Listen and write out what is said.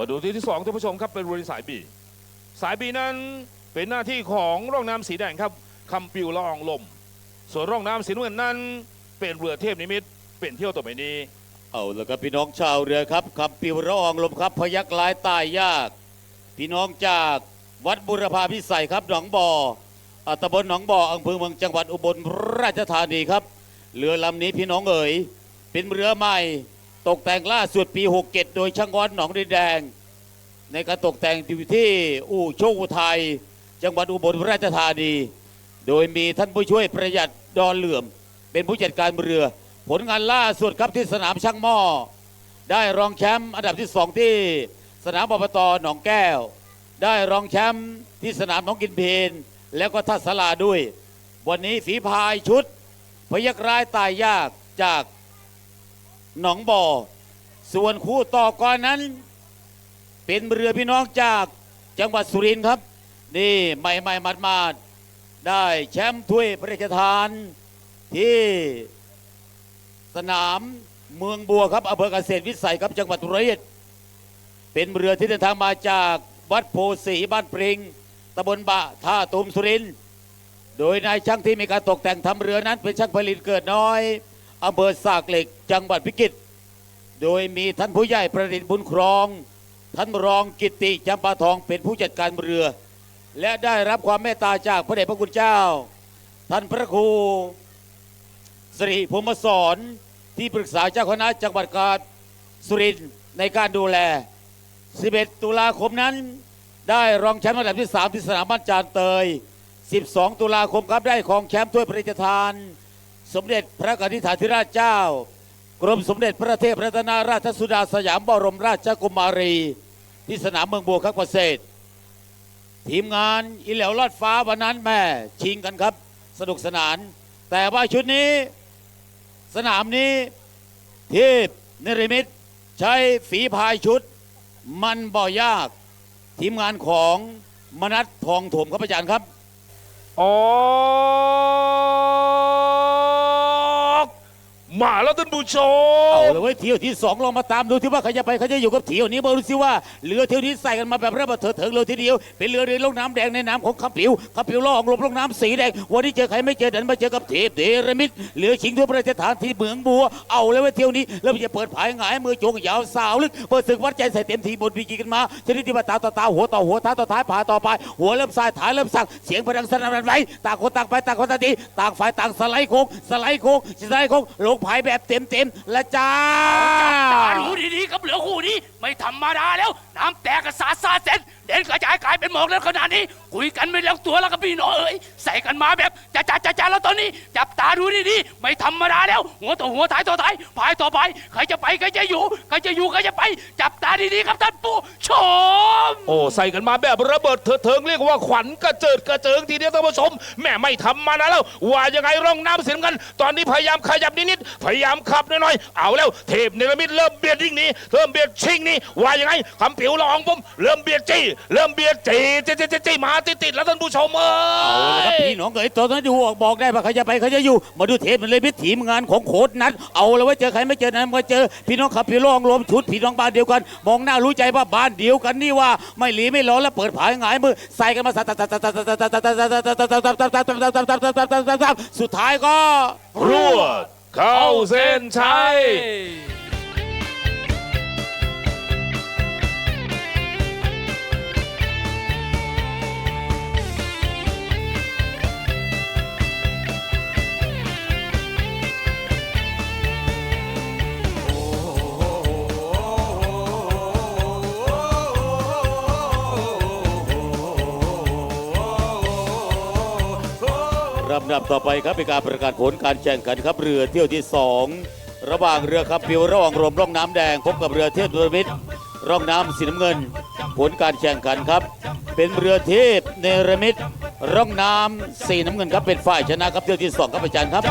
มาดูที่ที่สองท่านผู้ชมครับเป็นเรือสายบี สายบีนั้นเป็นหน้าที่ของร่องน้ำสีแดงครับคำปิวละอองลม ส่วนร่องน้ำสีน้ำเงินนั้น เป็นเรือเทพนิมิตเป็นเที่ยวต่อไปนี้ เอาล้วครับพี่น้องชาวเรือครับคำปิวระอองลมครับพยักลายตายยาก พี่น้องจากวัดบุรพาพิสัยครับหนองบ่ออ่าตำบลหนองบ่ออำเภอเมืองจังหวัดอุบลราชธานีครับ เรือลำนี้พี่น้องเอ๋ยเป็นเรือใหม่ ตกแต่งล่าสุดปี 67 โดยช่างอ้อนหนองดินแดง ในการตกแต่งอยู่ที่อู่โชคอุทัยจังหวัดอุบลราชธานี โดยมีท่านผู้ช่วยประหยัดดอนเหลื่อม เป็นผู้จัดการเรือ ผลงานล่าสุดครับที่สนามช่างหม้อ ได้รองแชมป์อันดับที่สองที่สนามอบตหนองแก้ว ได้รองแชมป์ที่สนามหนองกินเพนแล้วก็ท่าสลาด้วย วันนี้ฝีพายชุด พยักร้ายตายยากจาก หนองบ่อ ส่วนคู่ต่อก่อนนั้น เป็นเรือพี่น้องจากจังหวัดสุรินทร์ครับ นี่ใหม่ๆมัดมาดได้แชมป์ถ้วยพระราชทาน ที่สนามเมืองบัวครับอำเภอเกษตรวิสัยครับจังหวัดร้อยเอ็ดเป็นเรือที่เดินทางมาจากวัดโพสีบ้านปริงตำบลบะท่าตูมสุรินทร์โดยนายช่างที่มีการตกแต่งทำเรือนั้นเป็นช่างผลิตเกิดน้อย อำเภอสากเหล็ก จังหวัดพิจิตร โดยมีท่านผู้ใหญ่ประดิษฐ์บุญครอง ท่านรองกิตติจำปาทองเป็นผู้จัดการเรือ และได้รับความเมตตาจากพระเดชพระคุณเจ้า ท่านพระครูสิริพรหมสอนที่ปรึกษาเจ้าคณะจังหวัดกาญสุรินทร์ในการดูแล 11 ตุลาคมนั้น ได้รองแชมป์อันดับที่ 3 ที่สนามบ้านจานเตย 12 ตุลาคมครับได้ของแชมป์ถ้วยพระราชทาน สมเด็จพระกนิษฐาธิราชเจ้ากรมสมเด็จพระเทพรัตนราชสุดาสยามบรมราชกุมารี ที่สนามเมืองบัวครับเกษตร ทีมงานอีแหลวลอดฟ้าวันนั้นแม่ชิงกันครับ สนุกสนาน แต่ว่าชุดนี้ สนามนี้เทพนริมิตใช้ฝีพายชุด มันบ่ยาก ทีมงานของมนัททองถมครับอาจารย์ครับ อ๋อ มาแล้วท่านผู้ชเอาเลยเว้ยเที่ยวที่สองลองมาตามดูที่ว่าใครจะไปใครจะอยู่กับเที่ยวนี้มาดูสิว่าเรือเที่ยวนี้ใส่กันมาแบบระเบิดเถิดเถิงเลยทีเดียวเป็นเรือเรือลงน้ำแดงในน้ำของขับผิวขับผิวล่องลมลงน้ำสีแดงวันนี้เจอใครไม่เจอเดินมาเจอกับเทพเดรมิตเรือชิงทั่วประเทศฐานที่เมืองบัวเอาเลยเว้ยเที่ยวนี้เริ่มจะเปิดผายหงายมือโจงยาวสาวลึกเปิดศึกวัดใจใส่เต็มทีบนพีกีกันมาชนิดที่ว่าตาต่อตาหัวต่อหัวท้าต่อท้ายผ่าต่อไปหัวเริ่มสายท้ายเริ่มสั่งเสียงพลังสนั่นหวันไหวต่างคนต่างไปต่างคนต่างดีต่างฝ่ายต่างสไลด์โค้งสไลด์โค้งสไลด์โค้งลงผายแบบเต็มเต็มๆและจ้าตารู้ดีๆกับเหลือคู่นี้ ไม่ธรรมดาแล้ว น้ำแตกกระสาซาเซ็น เด่นกระจายกลายเป็นหมอกแล้วขนาดนี้ คุยกันไม่เลี้ยงตัวแล้วกับพี่น้องเอ๋ยใส่กันมาแบบจ้าจ้าจ้าจ้าแล้วตอนนี้ จับตาดูดีๆไม่ธรรมดาแล้ว หัวต่อหัวท้ายต่อท้ายพายต่อไปใครจะไปใครจะอยู่ใครจะอยู่ใครจะไป จับตาดีๆครับท่านผู้ชม โอ้ใส่กันมาแบบระเบิดเถิดเทิงเรียกว่าขวัญกระเจิดกระเจิงทีเดียวท่านผู้ชมแม่ไม่ทำมาแล้ว ว่ายังไงร่องน้ำเสียงกัน ตอนนี้พยายามขยับนิดๆพยายามขับน้อยๆเอาแล้วเทพเนรมิตเริ่มเบียดยิ่งหนี้เริ่มเบียดชิงหนี้ว่ายังไงคำผิวละอองผมเริ่มเบียดจี้เริ่มเบียดจี้จี้จี้จี้จี้มาติดๆแล้วท่านผู้ชมเอ้เอาละครับยพี่น้องเอ๋ยตอนนั้นดูออกบอกได้ว่าใครจะไปใครจะอยู่ มาดูเทปมันเลยพิถีมงานของโคตรนัดเอาแล้วว่าเจอใครไม่เจอนั้นมาเจอ พี่น้องขับพี่รองรวมชุดพี่น้องบ้านเดียวกัน มองหน้ารู้ใจว่าบ้านเดียวกันนี่ว่าไม่หลีไม่ล้อแล้วเปิดผายหงายมือใส่กันมาสุดท้ายก็ รวดเข้าเส้นชัย ลำดับต่อไปครับเป็นการประกาศผลการแข่งขันครับเรือเที่ยวที่สองระหว่างเรือครับปิวระหว่างรมร่องน้ำแดงพบกับเรือเทพเรือมิตรร่องน้ำสีน้ำเงิน ผลการแข่งขันครับ เป็นเรือเทพเนรมิตร่องน้ำสีน้ำเงินครับเป็นฝ่ายชนะครับเที่ยวที่สองครับอาจารย์ครับ